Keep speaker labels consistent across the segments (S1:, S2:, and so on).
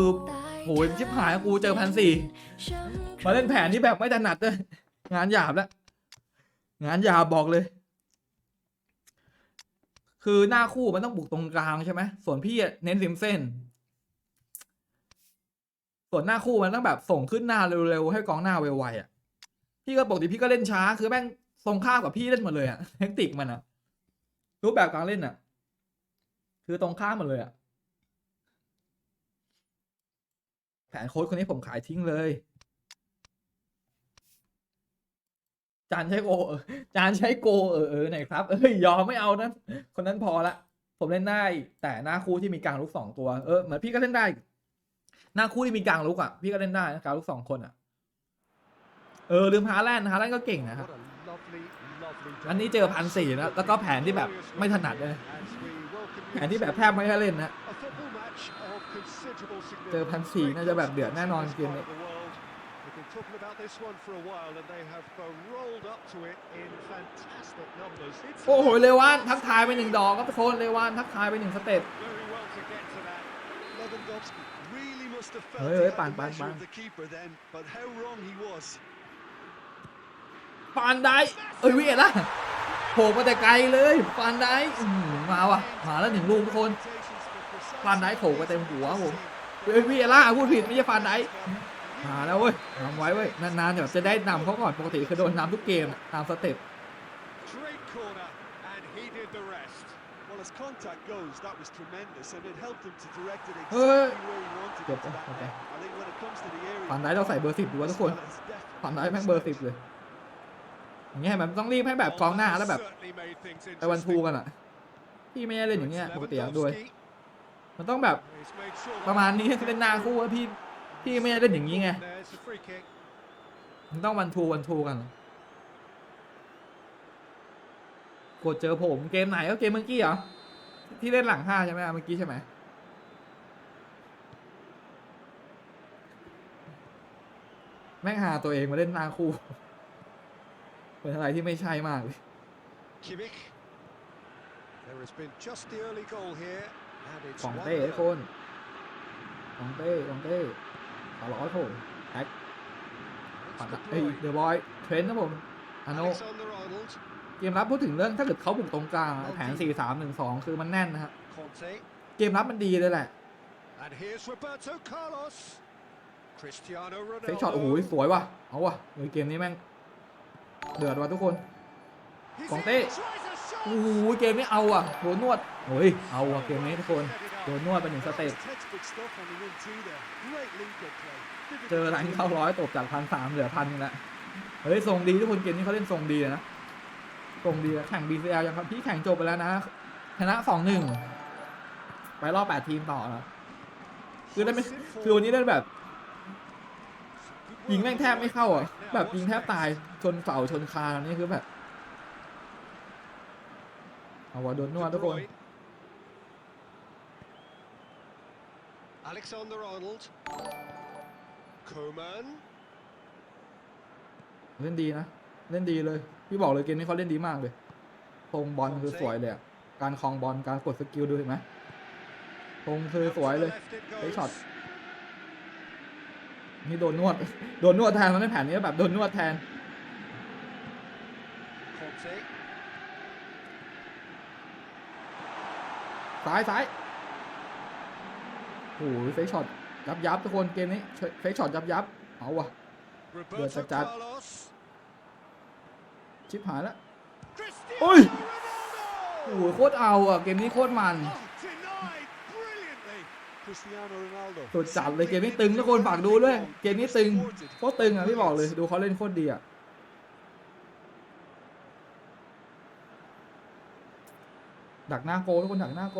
S1: คือโหยชิบหายกูเจอพันสี่มาเล่นแผนที่แบบไม่ถนัดเลยงานหยาบแล้ว งานหยาบบอกเลย คือหน้าคู่มันต้องบุกตรงกลางใช่ไหมส่วนพี่เน้นริมเส้น ส่วนหน้าคู่มันต้องแบบส่งขึ้นหน้าเร็วๆให้กองหน้าไวๆอะ พี่ก็ปกติพี่ก็เล่นช้า คือแม่งตรงข้ามกับพี่เล่นหมดเลยอะเทคนิคมันอะรูปแบบการเล่นอะ คือตรงข้ามหมดเลยอะ แผนโค้ชคนนี้ผมขายทิ้งเลยจานใช้โกเออจานใช้โกเออเออไหนครับ เอ้ยยอมไม่เอานั้น คนนั้นพอละ ผมเล่นได้แต่หน้าคู่ที่มีกลางลุกสองตัว เออเหมือนพี่ก็เล่นได้ หน้าคู่ที่มีกลางลุกอะ พี่ก็เล่นได้กลางลุกสองคนอะ เออลืมฮาแลนด์ฮาแลนด์ก็เก่งนะครับ อันนี้เจอพันสี่นะ แล้วก็แผนที่แบบไม่ถนัดเลย แผนที่แบบแทบไม่ได้เล่นนะ เจอพันสี่น่าจะแบบเดือดแน่นอนเกมนี้โอ้โห เลวานทักทายไปหนึ่งดอกครับทุกคน เลวานทักทายไปหนึ่งสเต็ปเฮ้ยเฮ้ยปั่นปั่นปั่นฟานได้ เอ้ยเวียละโผล่มาแต่ไกลเลยฟานได้อื้อหือมาว่ะ มาแล้วหนึ่งลูกทุกคน ฟานได้โผล่มาเต็มหัวผมเอ้ยเวียล่าพูดผิดไม่ใช่ฟานได้มาแล้วเว้ยทำไว้เว้ยนานๆเดี๋ยวจะได้นำเขาก่อนปกติคือโดนนำทุกเกมอะตามสเต็ป
S2: Great corner, and he did the rest.
S3: Well, as contact goes, that was tremendous, and it helped him to direct it
S1: Uh,
S3: exactly where he wanted
S1: good,
S3: it to that
S1: okay.
S3: net. I think when it comes to the area,
S1: ฟานได้เราใส่เบอร์สิบดูว่าทุกคน
S3: Well, it's definitely
S1: ฟานได้แม่งเบอร์สิบเลย อย่างเงี้ยมันต้องรีบให้แบบกองหน้าแล้วแบบ
S2: Certainly made things
S1: ไปวันทู
S2: interesting.
S1: กันอะ พี่ไม่ได้เล่นอย่างเงี้ย
S2: It's
S1: ปกติอะด้วย
S2: Lewandowski.
S1: มันต้องแบบประมาณนี้เล่นหน้าคู่อะพี่พี่ไม่ได้เล่นอย่างนี้ไงมันต้องวันทูวันทูกันกดเจอผมเกมไหนก็เกมเมื่อกี้เหรอที่เล่นหลังห้าใช่ไหมเมื่อกี้ใช่ไหมแม่งหาตัวเองมาเล่นหน้าคู่เป็นอะไรที่ไม่ใช่มากเลย
S2: Kimmich. There has been just the early goal here,
S1: ของ
S2: one
S1: เต้
S2: nil.
S1: ทุกคนของเต้ของเต้ขอร้อยผมแท็ก
S2: It's
S1: ปัด
S2: De
S1: เอ้ย
S2: Bruyne.
S1: เดอะบอยเทรนนะผมอาโน
S2: Alexander-Arnold.
S1: เกมรับพูดถึงเรื่องถ้าเกิดเขาบุกตรงกลางอะแผน 4 3 1 2 คือมันแน่นนะฮะ
S2: Conte.
S1: เกมรับมันดีเลยแหละ
S2: And here's Roberto Carlos. Cristiano
S1: เฟกช็อตโอ้โห
S2: Ronaldo.
S1: สวยว่ะ เอาว่ะเฮ้ยเกมนี้แม่งเดือดว่ะทุกคน
S2: He's
S1: Conte.
S2: in, tries a shot.
S1: โอ้โหเกมนี้เอาอะโดนนวดโอ้ยเอาอะเกมนี้ทุกคนโดนนวดไปหนึ่งสเต็ป
S3: It's textbook stuff on the win too there. Great link-up play. Vivid
S1: เจอรันเข้าร้อยตบจากพันสามเหลือพันนึงละเฮ้ยทรงดีทุกคนเกมนี้เขาเล่นทรงดีนะทรงดีนะแข่ง BCL ยังครับพี่แข่งจบไปแล้วนะชนะสองหนึ่งไปรอบแปดทีมต่อแล้วคือได้ไม่คือวันนี้ได้แบบยิงแม่งแทบไม่เข้าอะแบบยิงแทบตายชนเสาชนคานนี่คือแบบ เอาวะโดนนวดทุกคน
S2: Alexander-Arnold. Coman.
S1: เล่นดีนะ เล่นดีเลย พี่บอกเลยเกมนี้เขาเล่นดีมากเลยทรงบอลคือสวยเลยอะการคลองบอลการกดสกิลดูเห็นไหมทรงคือ
S2: Out
S1: สวย
S2: to
S1: เล
S2: the
S1: ย
S2: left it
S1: เฮ้ย
S2: goes.
S1: ช็อตนี่โดนนวด โดนนวดแทนมันในแผนนี้แบบโดนนวดแทน
S2: Conte.
S1: ซ้ายซ้ายโอ้โหเฟกช็อตยับยับทุกคนเกมนี้เฟกช็อตยับยับเอาว่ะ
S2: Roberto
S1: Chad.
S2: Carlos.
S1: ชิบหายแล้ว
S2: Cristiano
S1: Oi.
S2: Ronaldo.
S1: โอ้โหโคตรเอาอะเกมนี้โคตรมัน
S2: Oh, denied brilliantly.
S3: Cristiano Ronaldo.
S1: สุดจัดเลยเกมนี้ตึงทุกคนฝากดูด้วย เกมนี้ตึงโคตรตึงอะพี่บอกเลยดูเขาเล่นโคตรดีอะ ดักหน้าโกทุกคนดักหน้าโก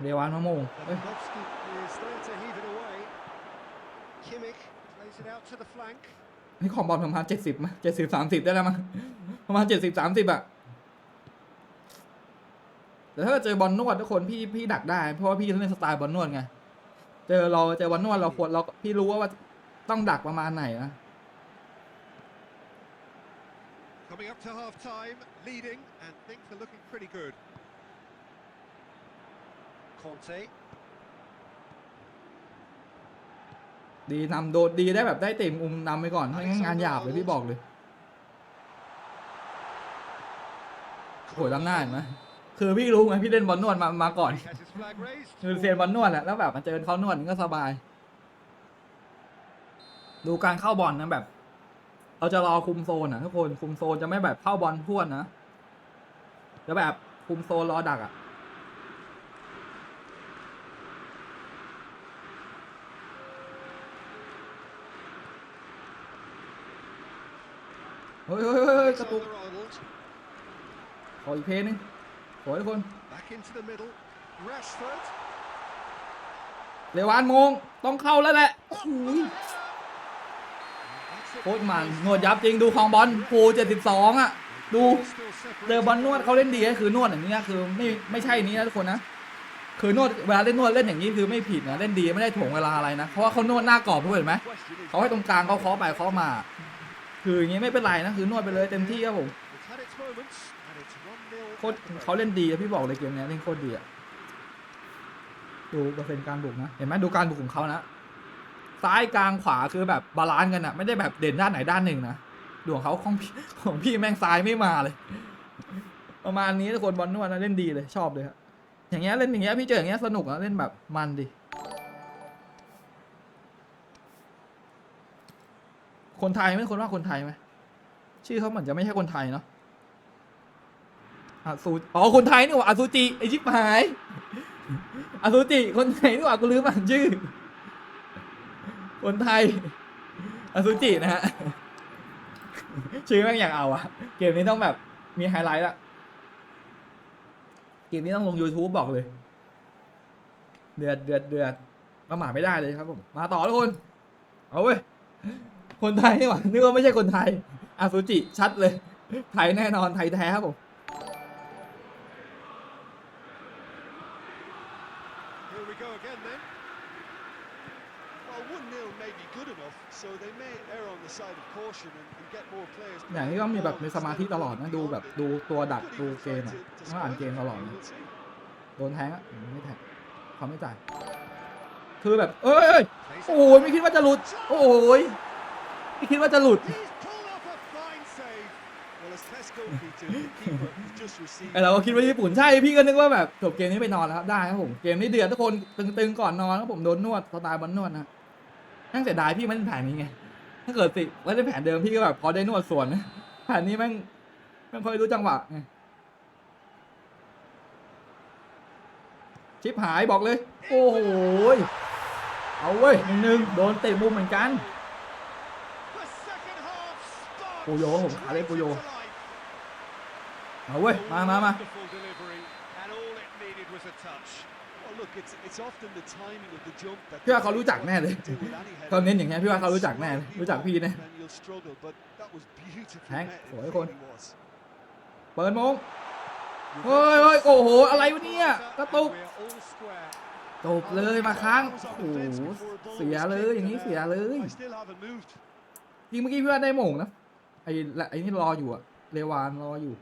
S1: เรวานมะโมงเอ้ย
S2: Lewandowski is there to heave it away. Kimmich plays it out to the flank.
S1: นี่ของบอลประมาณเจ็ดสิบมั้ยเจ็ดสิบสามสิบได้แล้วมั้งประมาณเจ็ดสิบสามสิบอะแต่ถ้าเกิดเจอบอลนวดทุกคนพี่พี่ดักได้ เพราะว่าพี่เล่นสไตล์บอลนวดไง เจอเราเจอบอลนวดเราควรเราพี่รู้ว่าว่าต้องดักประมาณไหนนะ
S2: Coming up to half time, leading, and things are looking pretty good. Conte.
S1: ดีนำโดดดีได้แบบได้เต็มมุมนำไปก่อนไม่งั้นงานหยาบเลยพี่บอกเลยโหยล้ำหน้าเห็นไหมคือพี่รู้ไงพี่เล่นบอลนวดมามาก่อน
S2: He has his flag raised.
S1: คือเซียนบอลนวดแหละแล้วแบบมาเจอเขานวดมันก็สบาย ดูการเข้าบอลนะแบบ เราจะรอคุมโซนอะทุกคนคุมโซนจะไม่แบบเข้าบอลพรวดนะจะแบบคุมโซนรอดักอะเฮ้ยเฮ้ยเฮ้ยเฮ้ยกระตุก
S2: Alexander-Arnold
S1: ขออีกเพลงหนึงขอทุกคน
S2: back into the middle. Rashford.
S1: เรวานโมงต้องเข้าแล้วแหละโอ้โห
S2: That's it
S1: โคตรมันนวดยับจริงดูของบอลโปเจ็ดสิบสองอะ ดูเจอบอลนวดเขาเล่นดีก็คือนวดอย่างนี้ยคือไม่ไม่ใช่นี้นะทุกคนนะคือนวดเวลาเล่นนวดเล่นอย่างนี้คือไม่ผิดนะเล่นดีไม่ได้ถ่วงเวลาอะไรนะเพราะว่าเขานวดหน้ากรอบเห็นไหมเขาให้ตรงกลางเขาเคาะไปเคาะมา คืออย่างนี้ไม่เป็นไรนะคือนวดไปเลยเต็มที่ครับผมโคตรเขาเล่นดีอะพี่บอกเลยเกมนี้เล่นโคตรดีอะดูเปอร์เซ็นต์การบุกนะเห็นไหมดูการบุกของเขานะ ซ้ายกลางขวาคือแบบบาลานซ์กันอะไม่ได้แบบเด่นด้านไหนด้านหนึ่งนะดวงเขาของพี่ของพี่แม่งซ้ายไม่มาเลย ประมาณนี้ทุกคนบอลนวดนะเล่นดีเลยชอบเลยครับอย่างเงี้ยเล่นอย่างเงี้ยพี่เจออย่างเงี้ยสนุกอะเล่นแบบมันดิคนไทยไหม่คนว่าคนไทยไหมชื่อเขาเหมือนจะไม่ใช่คนไทยเนาะอาซูอ๋อคนไทยนี่หว่าอาซูจิไอชิบหายอาซูจิคนไทยนี่หว่ากูลืมอ่านชื่อ คนไทยอาซูจินะฮะ ชื่อแม่งอย่ากเอาอะเกมนี้ต้องแบบมีไฮไลท์ละเกมนี้ต้องลง YouTube บอกเลย เดือดเดือดเดือดประมาทไม่ได้เลยครับผม มาต่อทุกคน เอาเว้ย คนไทยนี่หว่านึกว่าไม่ใช่คนไทยอาซูจิชัดเลย ไทยแน่นอนไทยแท้ครับผม
S2: Here we go again then.
S3: Well, 1-0 may be good enough, so they may err on the side of caution and, and get more players.
S1: อย่างนี้ต้องมีแบบมีสมาธิตลอดนะดูแบบดูตัวดักดูเกมอะต้องอ่านเกมตลอดนะโดนแทงอะไม่แทงเขาไม่จ่ายคือแบบ เอ้ยโอ้ยไม่คิดว่าจะหลุด โอ้ยไม่คิดว่าจะหลุดไอเราก็คิดว่าญี่ปุ่นใช่พี่ก็นึกว่าแบบจบเกมนี้ไปนอนแล้วครับได้ครับผมเกมนี้เดือดทุกคนตึงๆก่อนนอนครับผมโดนนวดสไตล์บอลนวดนะนั่งเสียดายพี่ไม่เล่นแผนนี้ไง ถ้าเกิดสิว่าเล่นแผนเดิมพี่ก็แบบพอได้นวดส่วนนะแผนนี้แม่งไม่ค่อยรู้จังหวะไงชิปหายบอกเลย โอ้โหเอาเว้ยหนึ่งหนึ่งโดนเตะมุมเหมือนกันปูโยผมขาเล่นปูโยเอาเว้ยมามามา
S2: Wonderful delivery, and all it needed was a touch.
S3: Well, look, it's it's often the timing of the jump that.
S1: พี่ว่าเขารู้จักแน่เลย
S3: deal with any header.
S1: เขาเน้นอย่างเงี้ยพี่ว่าเขารู้จักแน่เลยรู้จักพี่แน่
S3: Then you'll struggle, but that was beautifully
S1: Hank,
S3: met, it
S1: สวยคน
S3: really was.
S1: เปิดโมงเฮ้ยเฮ้ยโอ้โห อะไรวะเนี่ยกระตุก
S2: We're all square.
S1: จบเลยมาค้างโอ้โหเสียเลยอย่างนี้เสียเลย
S3: I still haven't moved.
S1: จริงเมื่อกี้พี่ว่าได้โมงนะไอ้ละไอ้นี่รออยู่อะเรวานรออยู่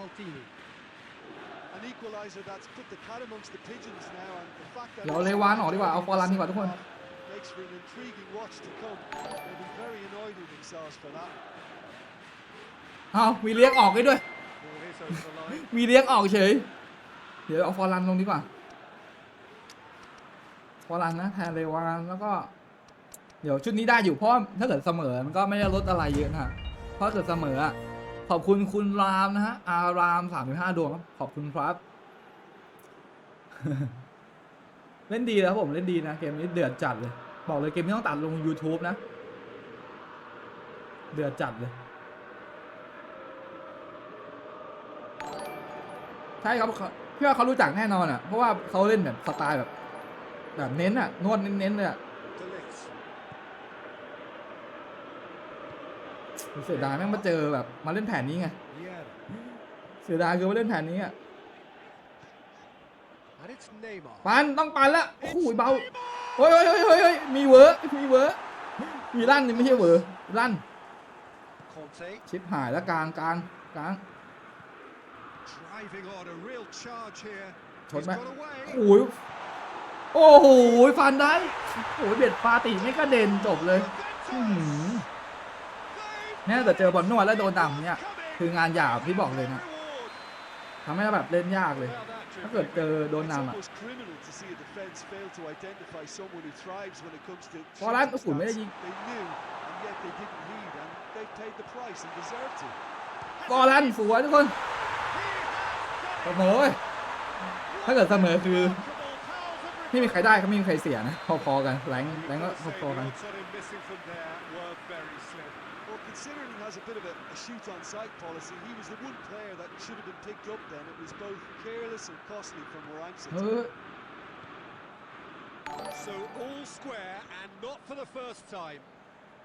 S2: Maltini.
S3: An equaliser that's put the cat amongst the pigeons now, and the fact that
S1: เดี๋ยวเอาเรวานออกดีกว่า เอาฟอร์ลันดีกว่าทุกคน
S3: makes for an intriguing watch to come. They'll be very annoyed with themselves for that.
S1: เอามีเลี้ยงออกให้ด้วย
S2: Well, it is over the line.
S1: มีเลี้ยงออกเฉย เดี๋ยวเอาฟอร์ลันลงดีกว่า ฟอร์ลันนะแทนเรวานแล้วก็ เดี๋ยวชุดนี้ได้อยู่เพราะว่าถ้าเกิดเสมอมันก็ไม่ได้ลดอะไรเยอะนะเพราะถ้าเกิดเสมออะ ขอบคุณคุณรามนะฮะ อารามสามสิบห้าดวงครับ ขอบคุณครับ เล่นดีแล้วผมเล่นดีนะ เกมนี้เดือดจัดเลย บอกเลยเกมนี้ต้องตัดลง YouTube นะ เดือดจัดเลย ใช่ครับเพี่ว่าเขารู้จักแน่นอนอะ เพราะว่าเขาเล่นแบบสไตล์แบบ แบบเน้นอะ นวดเน้นๆเลยอะ เสียดายแม่งมาเจอแบบมาเล่นแผนนี้ไง เสียดายคือมาเล่นแผนนี้อะปันต้องปันละโอ้โหเบาเฮ้ยเฮ้ยเฮ้ยเฮ้ยมีเวอร์มีเวอร์มีลั่นนี่ไม่ใช่เวอร์ลั่นชิปหายแล้วกลางกลางกลางชนไหมโอ้ยโอ้โหฟันได้โอ้ยเบียดฟาติไม่กระเด็นจบเลยอื เนี่ยแต่เจอบอลนวดแล้วโดนดำเนี่ย คืองานหยาบที่บอกเลยนะทำให้แบบเล่นยากเลย ถ้าเกิดเจอโดนนำอะพอร้า
S3: น
S1: กรสุนไม่ได้ยิงบอลันสวยทุกคนเสมอถ้าเกิดเสมอคือ ไม่มีใครได้ก็ไม่มีใครเสียนะพอๆกันแรงแรงก็พอๆกัน
S3: Well, considering he has a bit of a, a shoot on sight policy, he was the one player that should have been picked up then. It was both careless and costly from Moran
S1: เออ
S2: So all square and not for the first time.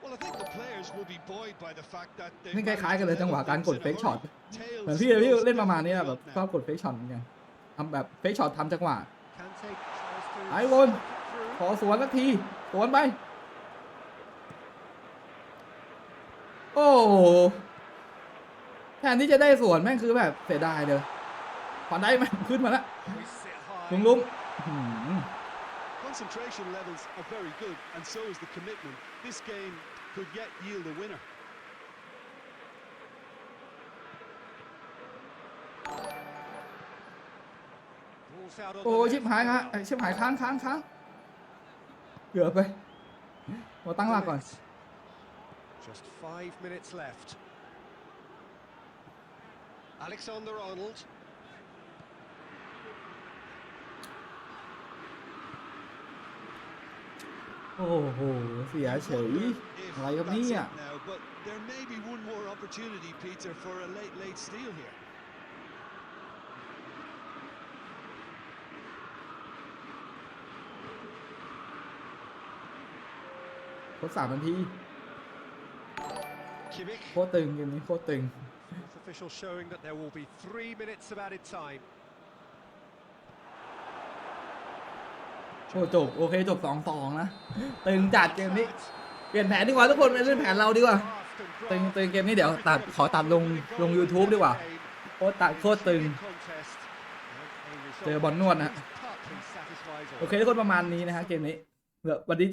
S3: Well, I think the players will be buoyed by the fact that they
S1: นี่คล้ายๆกันเลยจังหวะการกดเฟกช็อต
S3: Tails
S1: เหมือนพี่เลยพี่
S3: rose
S1: เล่นประมาณนี้
S3: to
S1: อะแบบ
S3: the
S1: ชอบ
S3: now.
S1: กดเฟกช็อตเหมือนกันทำแบบเฟกช็อตทำจังหวะ
S2: Kante tries to
S1: ไอ้บนขอสวนสักทีสวนไป โอ้โหแทนที่จะได้สวนแม่งคือแบบเสียดายเลยขอได้ไหมขึ้นมาแล้ว
S2: hoists it high.
S1: ลุงลุง โอ้
S2: the
S1: ชิบ
S2: left
S1: หายฮะ
S2: now.
S1: ไอ้ชิบหายค้างค้างค้างเกือบไปมาตั้งหลักก่อน
S2: Just five minutes left. Alexander Arnold.
S1: โอ้โห เสียเฉย
S3: If
S1: อะไรครับ
S3: that's
S1: เนี่ย
S3: it now, but there may be one more opportunity, Peter, for a late, late steal here.
S1: โคตรสามนาที
S2: Kimmich.
S1: โคตรตึงเกมนี้โคตรตึง
S2: Fourth official showing that there will be three minutes of added time.
S1: โอ้จบโอเคจบสองสองนะ ตึงจัดเกมนี้ เปลี่ยนแผนดีกว่าทุกคนไปเล่นแผนเราดีกว่า ตึงตึงเกมนี้เดี๋ยวตัดขอตัดลงลง YouTube ดีกว่าโคตรตัดโคตรตึง เจอบอลนวดนะ โอเคทุกคนประมาณนี้นะฮะเกมนี้เดี๋ยววันนี้